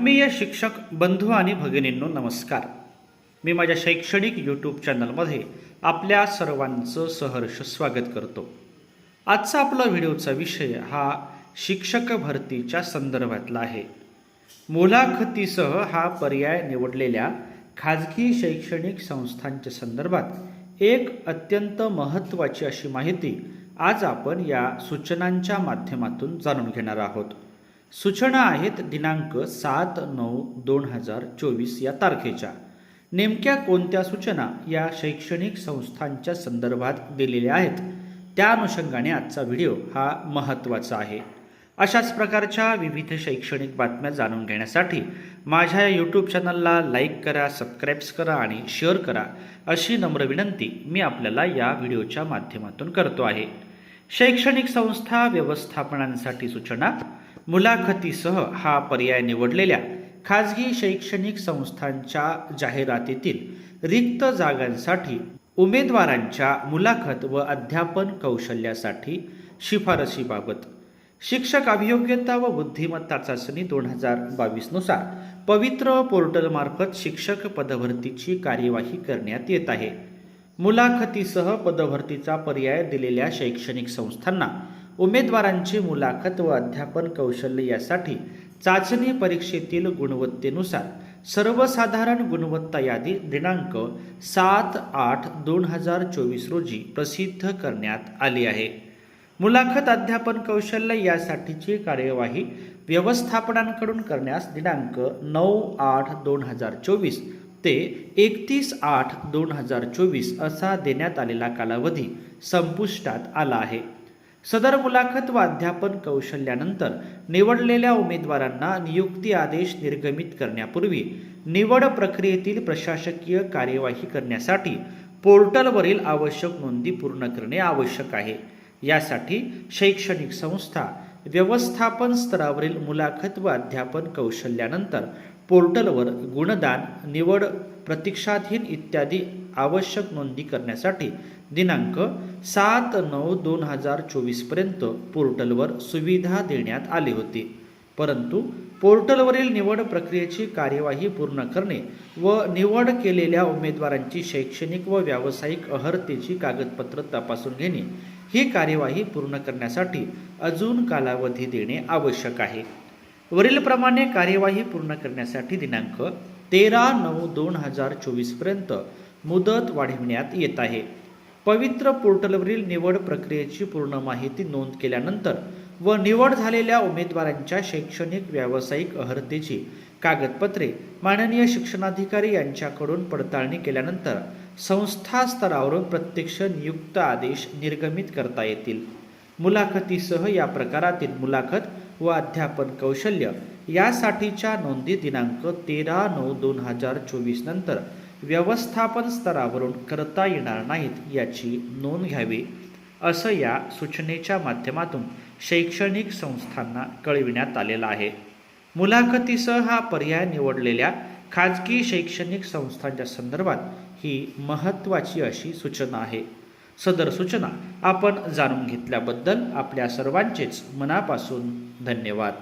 आत्मीय शिक्षक बंधू आणि भगिनींनो नमस्कार. मी माझ्या शैक्षणिक यूट्यूब चॅनलमध्ये आपल्या सर्वांचं सहर्ष स्वागत करतो. आजचा आपला व्हिडिओचा विषय हा शिक्षक भरतीच्या संदर्भातला आहे. मुलाखतीसह हा पर्याय निवडलेल्या खाजगी शैक्षणिक संस्थांच्या संदर्भात एक अत्यंत महत्त्वाची अशी माहिती आज आपण या सूचनांच्या माध्यमातून जाणून घेणार आहोत. सूचना आहेत दिनांक सात नऊ दोन हजार चोवीस या तारखेच्या. नेमक्या कोणत्या सूचना या शैक्षणिक संस्थांच्या संदर्भात दिलेल्या आहेत? त्या अनुषंगाने आजचा व्हिडिओ हा महत्त्वाचा आहे. अशाच प्रकारच्या विविध शैक्षणिक बातम्या जाणून घेण्यासाठी माझ्या यूट्यूब चॅनलला लाईक करा सबस्क्राईब्स करा आणि शेअर करा अशी नम्र विनंती मी आपल्याला या व्हिडिओच्या माध्यमातून करतो आहे. शैक्षणिक संस्था व्यवस्थापनांसाठी सूचना मुलाखतीसह हा पर्याय निवडलेल्या खाजगी शैक्षणिक संस्थांच्या जाहिरातीतील रिक्त जागांसाठी उमेदवारांच्या मुलाखत व अध्यापन कौशल्यासाठी शिफारशीबाबत शिक्षक अभियोग्यता व बुद्धिमत्ता चाचणी दोन हजार बावीसनुसार पवित्र पोर्टलमार्फत शिक्षक पदभरतीची कार्यवाही करण्यात येत आहे. मुलाखतीसह पदभरतीचा पर्याय दिलेल्या शैक्षणिक संस्थांना उमेदवारांची मुलाखत व अध्यापन कौशल्य यासाठी चाचणी परीक्षेतील गुणवत्तेनुसार सर्वसाधारण गुणवत्ता यादी दिनांक सात आठ दोन हजार चोवीस रोजी प्रसिद्ध करण्यात आली आहे. मुलाखत अध्यापन कौशल्य यासाठीची कार्यवाही व्यवस्थापनांकडून करण्यास दिनांक नऊ आठ दोन हजार चोवीस ते एकतीस आठ दोन हजार चोवीस असा देण्यात आलेला कालावधी संपुष्टात आला आहे. सदर मुलाखत व अध्यापन कौशल्यानंतर निवडलेल्या उमेदवारांना नियुक्ती आदेश निर्गमित करण्यापूर्वी निवड प्रक्रियेतील प्रशासकीय कार्यवाही करण्यासाठी पोर्टलवरील आवश्यक नोंदी पूर्ण करणे आवश्यक आहे. यासाठी शैक्षणिक संस्था व्यवस्थापन स्तरावरील मुलाखत व अध्यापन कौशल्यानंतर पोर्टलवर गुणदान निवड प्रतीक्षाधीन इत्यादी आवश्यक नोंदी करण्यासाठी दिनांक सात नऊ दोन हजार चोवीसपर्यंत पोर्टलवर सुविधा देण्यात आली होती. परंतु पोर्टलवरील निवड प्रक्रियेची कार्यवाही पूर्ण करणे व निवड केलेल्या उमेदवारांची शैक्षणिक व व्यावसायिक अहर्तेची कागदपत्र तपासून घेणे ही कार्यवाही पूर्ण करण्यासाठी अजून कालावधी देणे आवश्यक आहे. वरीलप्रमाणे कार्यवाही पूर्ण करण्यासाठी दिनांक तेरा नऊ दोन हजार चोवीसपर्यंत मुदत वाढविण्यात येत आहे. पवित्र पोर्टलवरील निवड प्रक्रियेची पूर्ण माहिती नोंद केल्यानंतर व निवड झालेल्या उमेदवारांच्या शैक्षणिक व्यावसायिक अर्हतेची कागदपत्रे माननीय शिक्षणाधिकारी यांच्याकडून पडताळणी केल्यानंतर संस्था स्तरावरून प्रत्यक्ष नियुक्त आदेश निर्गमित करता येतील. मुलाखतीसह या प्रकारातील मुलाखत व अध्यापन कौशल्य यासाठीच्या नोंदी दिनांक तेरा नऊ दोन हजार चोवीस नंतर व्यवस्थापन स्तरावरून करता येणार नाहीत याची नोंद घ्यावी असं या सूचनेच्या माध्यमातून शैक्षणिक संस्थांना कळविण्यात आलेलं आहे. मुलाखतीसह हा पर्याय निवडलेल्या खाजगी शैक्षणिक संस्थांच्या संदर्भात ही महत्त्वाची अशी सूचना आहे. सदर सूचना आपण जाणून घेतल्याबद्दल आपल्या सर्वांचेच मनापासून धन्यवाद.